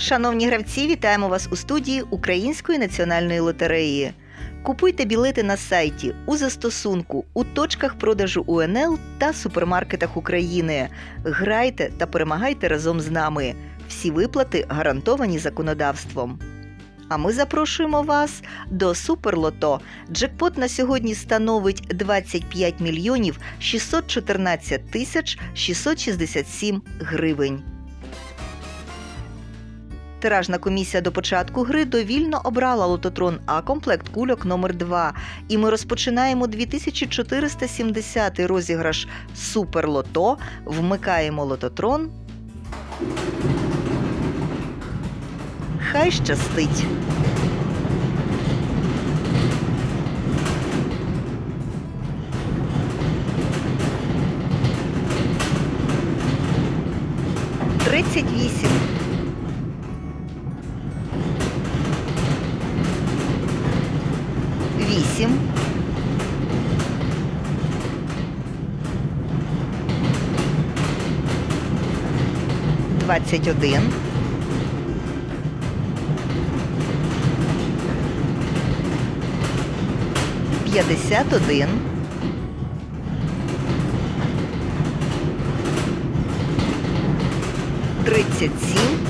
Шановні гравці, вітаємо вас у студії Української національної лотереї. Купуйте білети на сайті, у застосунку, у точках продажу УНЛ та супермаркетах України. Грайте та перемагайте разом з нами. Всі виплати гарантовані законодавством. А ми запрошуємо вас до Суперлото. Джекпот на сьогодні становить 25 мільйонів 614 тисяч 667 гривень. Тиражна комісія до початку гри довільно обрала лототрон А комплект кульок номер 2 І ми розпочинаємо 2470 розіграш Суперлото. Вмикаємо лототрон. Хай щастить! Тридцять вісім. Вісім. Двадцять один. П'ятдесят один. Тридцять сім.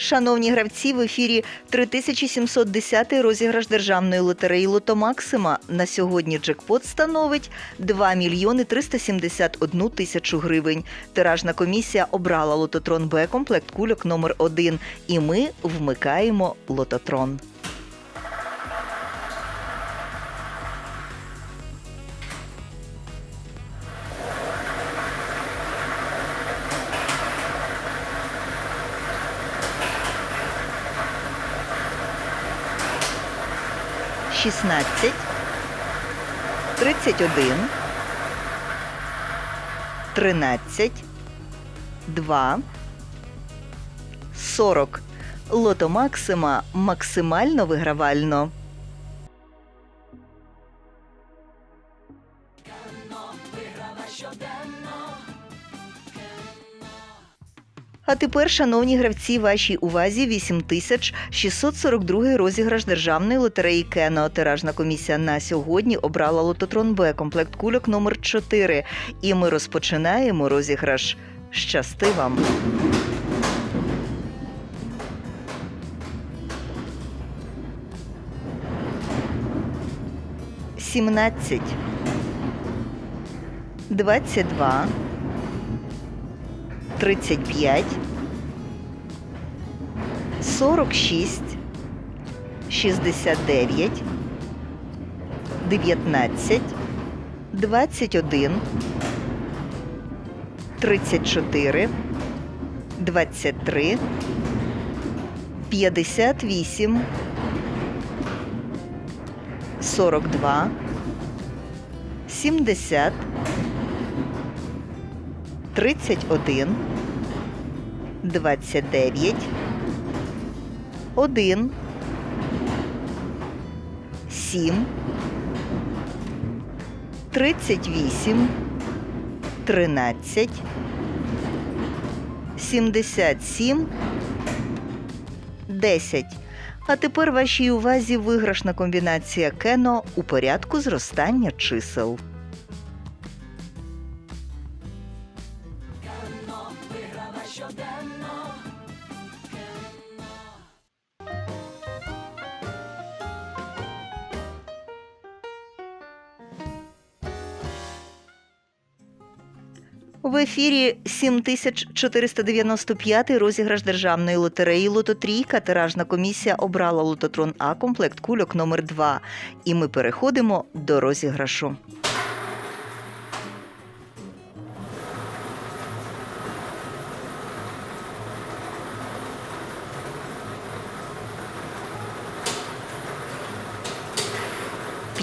Шановні гравці, в ефірі 3710 розіграш державної лотереї Лотомаксима. На сьогодні джекпот становить 2 мільйони 371 тисячу гривень. Тиражна комісія обрала лототрон Б комплект кульок номер 1 і ми вмикаємо лототрон. Шістнадцять, тридцять один, тринадцять, два, сорок. Лото Максима максимально вигравально. А тепер, шановні гравці, вашій увазі 8642 розіграш державної лотереї Кено. Тиражна комісія на сьогодні обрала лототрон Б комплект кульок номер 4 І ми розпочинаємо розіграш. Щасти вам! Сімнадцять. Двадцять два. 35, 46, 69, 19, 21, 34, 23, 58, 42, 70, 31, 29, 1, 7, 38, 13, 77, 10. А тепер вашій увазі виграшна комбінація кено у порядку зростання чисел. В ефірі 7495 розіграш державної лотереї Лототрійка. Тиражна комісія обрала лототрон А комплект кульок номер 2 І ми переходимо до розіграшу.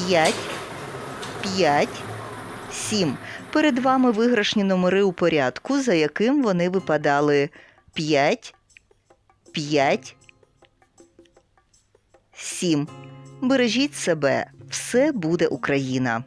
5, 5, 7. Перед вами виграшні номери у порядку, за яким вони випадали 5, 5, 7. Бережіть себе, все буде Україна.